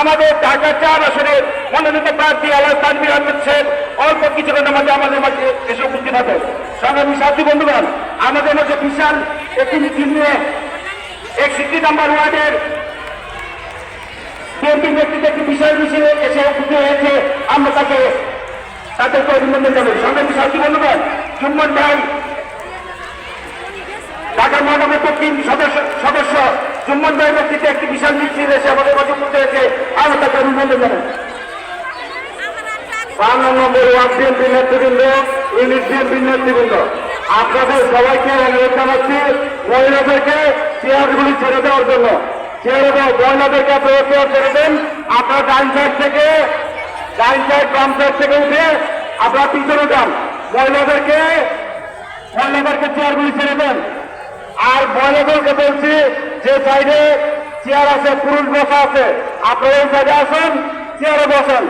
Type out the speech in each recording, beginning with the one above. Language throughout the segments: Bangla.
আমাদের ঢাকা চার আসনের মনোনীত প্রার্থী আল্লাহ তানবির আহমেদ সেন অল্প কিছুক্ষণের মধ্যে আমাদের মাঝে এসে উপস্থিত হবে। সংগ্রামী সাথী বন্ধুগণ, আমাদের মধ্যে বিশাল একটি মিছিল নিয়ে একষট্টি নাম্বার ওয়ার্ডের বিএনপি নেতৃত্বে একটি বিশাল মিছিলে এসে উপস্থিত হয়েছে। আমরা তাকে তাদেরকে অভিনন্দন জানাই। সংগ্রামী সাথী বন্ধুগণ, চুম্বন ভাই ঢাকা মহানগর দক্ষিণ সদস্য সদস্য চুম্বন ভাইয়ের নেতৃত্বে একটি বিশাল মিছিল এসে আমাদের মাঝে উপস্থিত হয়েছে অভিনন্দন জানাই বান্ন নম্বর ওয়ার্ড বিএনপি নেতৃবৃন্দ ইউনিট বিএনপি নেতৃবৃন্দ, আপনাদের সবাইকে অনুরোধ জানাচ্ছি, মহিলাদেরকে চেয়ারগুলি ছেড়ে দেওয়ার জন্য। ছেড়ে দেওয়া মহিলাদেরকে আপনারা চেয়ার ছেড়ে দেন। আপনারা ডাইন সাইড থেকে, ডাইন সাইড বাম সাইড থেকে উঠে আপনারা পিছনে যান। মহিলাদেরকে মহিলাদেরকে চেয়ারগুলি ছেড়ে দেন। আর মহিলাদেরকে বলছি, যে সাইডে চেয়ার আছে, পুরুষ বসা আছে। আপনারা এই সাইডে আসেন, চেয়ারে বসেন।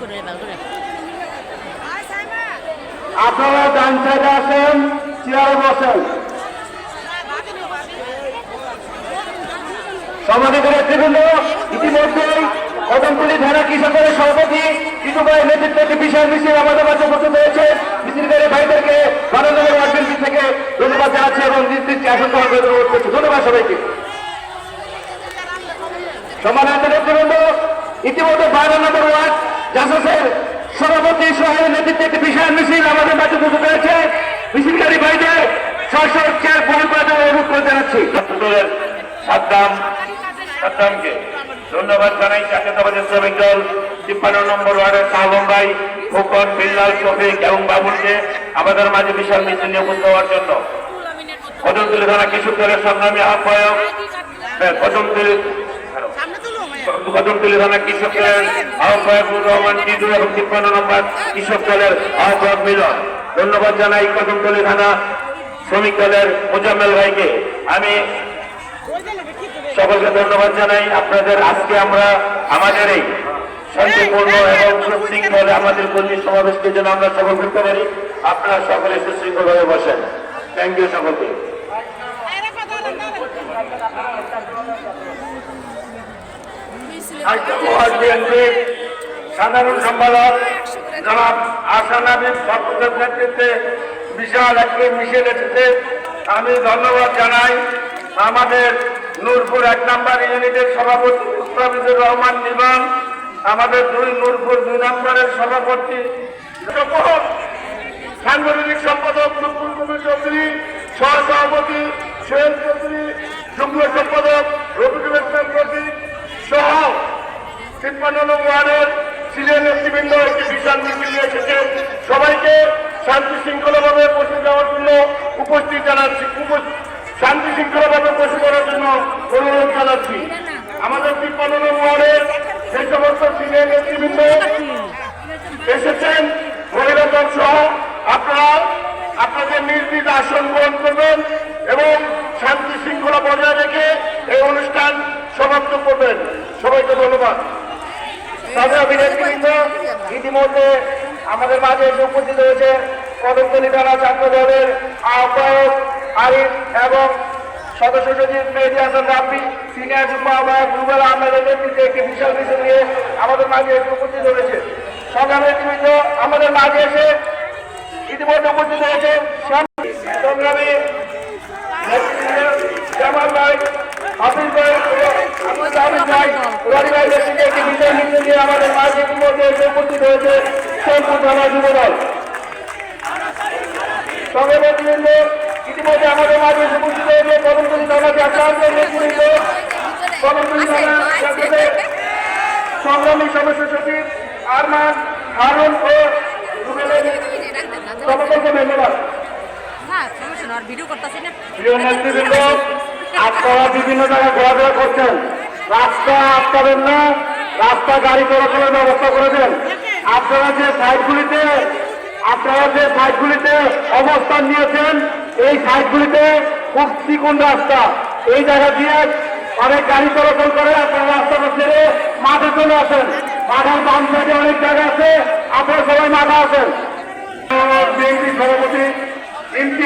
করে আপনারা ডান সাইডে আসেন, চেয়ারে বসেন। সমাজের নেতৃবৃন্দ ইতিমধ্যেই কদমতলী থানা কৃষকের সভাপতি কিছু ভাই নেতৃত্বে বিশাল মিছিল আমাদের মাঝে উপস্থিত হয়েছে। মিছিলকারী ভাইদেরকে বিএনপি থেকে ধন্যবাদ জানাচ্ছি এবং নির্দিষ্ট আসন গ্রহণ করে অনুরোধ করছি ধন্যবাদ সবাইকে সম্মানিত নেতৃবৃন্দ, ইতিমধ্যে বারো নম্বর ওয়ার্ড জাসাসের সভাপতি সহের নেতৃত্বে একটি বিশাল মিছিল আমাদের মাঝে উপস্থিত হয়েছে। মিছিলকারী ভাইদের ছয়শো চেয়ার করার জন্য অনুরোধ করে জানাচ্ছি। সাদ্দাম, সাদ্দামকে ধন্যবাদ জানাই জাতীয়তাবাদী শ্রমিক দল, তিপ্পান্ন নম্বর ওয়ার্ডের শাহবম ভাই খোকন বিল্লাল, শফিক এবং বাবুলকে আমাদের মাঝে বিশাল মিছিল নিয়ে উপস্থিত হওয়ার জন্য। থানা কৃষক দলের সংগ্রামী আহ্বায়ক হ্যাঁ, থানা কৃষক দলের আহ্বায়কুর রহমান টিটু এবং তিপ্পান্ন নম্বর কৃষক দলের আহ্বায়ক মিলন। ধন্যবাদ জানাই কদমতলী থানা শ্রমিক দলের মোজাম্মেল ভাইকে। আমি সকলকে ধন্যবাদ জানাই। আপনাদের আজকে আমরা আমাদের এই শান্তিপূর্ণ এবং সুশৃঙ্খলে আমাদের কর্মী সমাবেশকে যেন আমরা সফল করতে পারি। আপনারা সকলে সুশৃঙ্খলভাবে বসেন। থ্যাংক ইউ সকলকে। সাধারণ সম্পাদক জনাব আসানাবি সরকারের নেতৃত্বে বিশাল একটি মিছিল এসেছে। আমি ধন্যবাদ জানাই আমাদের নূরপুর এক নম্বর ইউনিটের সভাপতি মুস্তাফিজুর রহমান নিবান, আমাদের দুই নূরপুর দুই নম্বরের সভাপতি। সাংগঠনিক সম্পাদক নূরপুর সহ সোহেল চৌধুরী যুগ্ম সম্পাদক রফিকুল ইসলাম প্রতীক সহ তিপ্পান্ন ওয়ার্ডের সিনিয়র নেতৃবৃন্দ একটি বিশাল মিছিল নিয়ে এসেছেন সবাইকে শান্তি শৃঙ্খলাভাবে বসে যাওয়ার জন্য উপস্থিত জানাচ্ছি। শান্তি শৃঙ্খলাভাবে বসে করার জন্য অনুরোধ জানাচ্ছি। আমাদের তিপ্পান্ন ওয়ার্ডের যে সমস্ত সিনিয়র নেতৃবৃন্দ এসেছেন, মহিলা দল সহ আপনারা আপনাদের নিজ নিজ আসন গ্রহণ করবেন এবং শান্তি শৃঙ্খলা বজায় রেখে এই অনুষ্ঠান সমাপ্ত করবেন। সবাইকে ধন্যবাদ। তবে অভিনেত্রীবৃন্দ, ইতিমধ্যে আমাদের মাঝে এসে উপস্থিত হয়েছে কদমতলী থানা ছাত্র দলের আহ্বায়ক আরিফ এবং সদস্য সচিব মেহেদি হাসান রাব্বি, সিনিয়র যুগ্ম আহ্বায়ক রুবেল আহমেদের নেতৃত্বে একটি বিশাল মিছিল নিয়ে আমাদের মাঝে এসে উপস্থিত হয়েছে। সংগ্রামী নেতৃবৃন্দ, আমাদের মাঝে এসে ইতিমধ্যে উপস্থিত হয়েছে সংগ্রামী জামাল ভাই হাফিজ ভাই সংগ্রামী সদস্য সচিব আরমান হারুন ও রুবেলের সকলকে ধন্যবাদ না সমস্যা না আর ভিডিও করতেছি না আপনারা বিভিন্ন জায়গায় ঘোরাফেরা করছেন। রাস্তা আটকাবেন না রাস্তা গাড়ি চলাচলের ব্যবস্থা করে দেন আপনারা যে সাইটগুলিতে আপনারা যে সাইটগুলিতে অবস্থান নিয়েছেন এই সাইটগুলিতে খুব চিকুন রাস্তা। এই জায়গা দিয়ে অনেক গাড়ি চলাচল করে আপনারা রাস্তাটা ছেড়ে মাঠে চলে আসেন। মাঠের বাম সাইডে অনেক জায়গা আছে আপনারা সবাই মাঠে আসেন বিএনপি